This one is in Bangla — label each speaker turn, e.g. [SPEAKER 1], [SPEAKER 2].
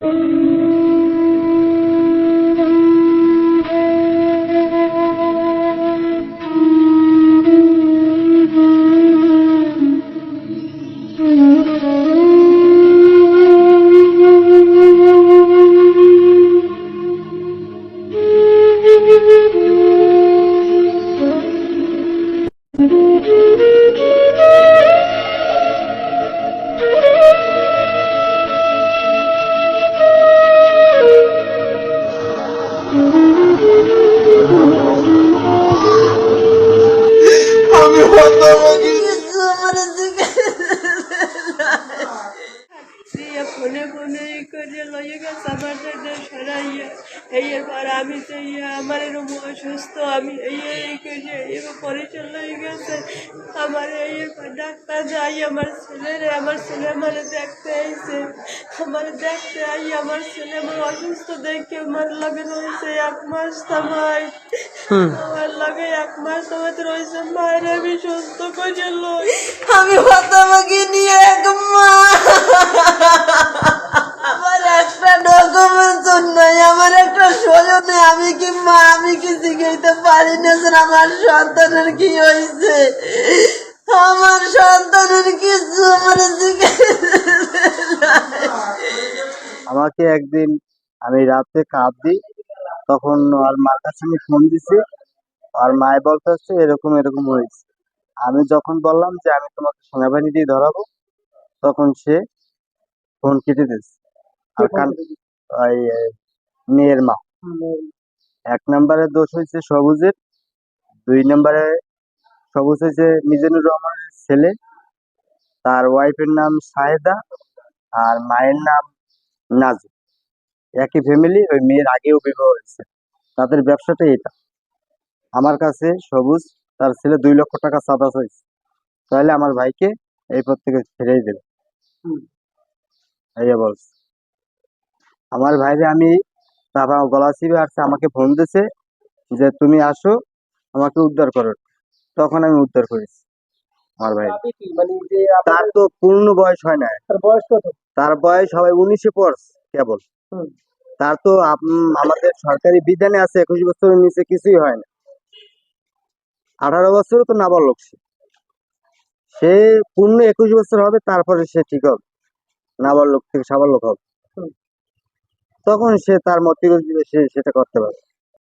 [SPEAKER 1] Thank you. আমি হতভাগী
[SPEAKER 2] দিয়ে ফোনে ফোনে ই করে লইয়ে গেছে আমার সরাইয়া এই এবার আমি তো ইয়ে আমার এরকম অসুস্থ আমি এই এই করে এই পরিচয় লয়ে গেছে। আমার এই এবার ডাক্তার যাই আমার ছেলেরে আমার ছেলে আমার দেখতে আইছে। আমার দেখতে আই আমার ছেলে আমার অসুস্থ দেখে আমার লগে রয়েছে এক মাস সময় আমার লগে এক মাস সময় রয়েছে মায়ের আমি সুস্থ করে লই।
[SPEAKER 1] আমি হতভাগী নিয়ে এক মা। কি মা আমি কি শিখাইতে পারি না আমার সন্তানের কি হয়েছে আমার সন্তানের কিছু আমার
[SPEAKER 3] আমাকে একদিন আমি রাতে কাঁপ কাঁদি তখন আর মার কাছে আমি ফোন দিছি আর মায় বলতে হচ্ছে এরকম এরকম হয়েছে। আমি যখন বললাম যে আমি তোমাকে সেনাবাহিনী দিয়ে ধরাবো তখন সে ফোন কেটে দিয়েছে। আর কান মেয়ের মা। এক নম্বরে দোষ হয়েছে সবুজের দুই নম্বরে সবুজ হয়েছে মিজানুর রহমানের ছেলে তার ওয়াইফের নাম সাহেদা আর মায়ের নাম নাজু একই ফ্যামিলি ওই মেয়ের আগেও বিবাহ হয়েছে। তাদের ব্যবসাটাই এটা। আমার কাছে সবুজ তার ছেলে দুই লক্ষ টাকা চাঁদা হয়েছে তাহলে আমার ভাইকে এই পর থেকে ছেড়েই দেবে। এই বলছে। আমার ভাইরে আমি তারপর গলা চিপে আসছে আমাকে ফোন দিছে যে তুমি আসো আমাকে উদ্ধার করো। তখন আমি উদ্ধার করেছি আমার ভাই
[SPEAKER 4] মানে
[SPEAKER 3] তার তো পূর্ণ বয়স হয় না
[SPEAKER 4] বয়স
[SPEAKER 3] তার বয়স হবে উনিশে পড়ছে কেবল। তার তো আমাদের সরকারি বিধানে আছে একুশ বছরের নিচে কিছুই হয় না। আঠারো বছরও তো নাবালক সে। সে পূর্ণ একুশ বছর হবে তারপরে সে ঠিক হবে। নাবালক থেকে সাবালক হবে। তখন সে তার মত সে সেটা করতে পারে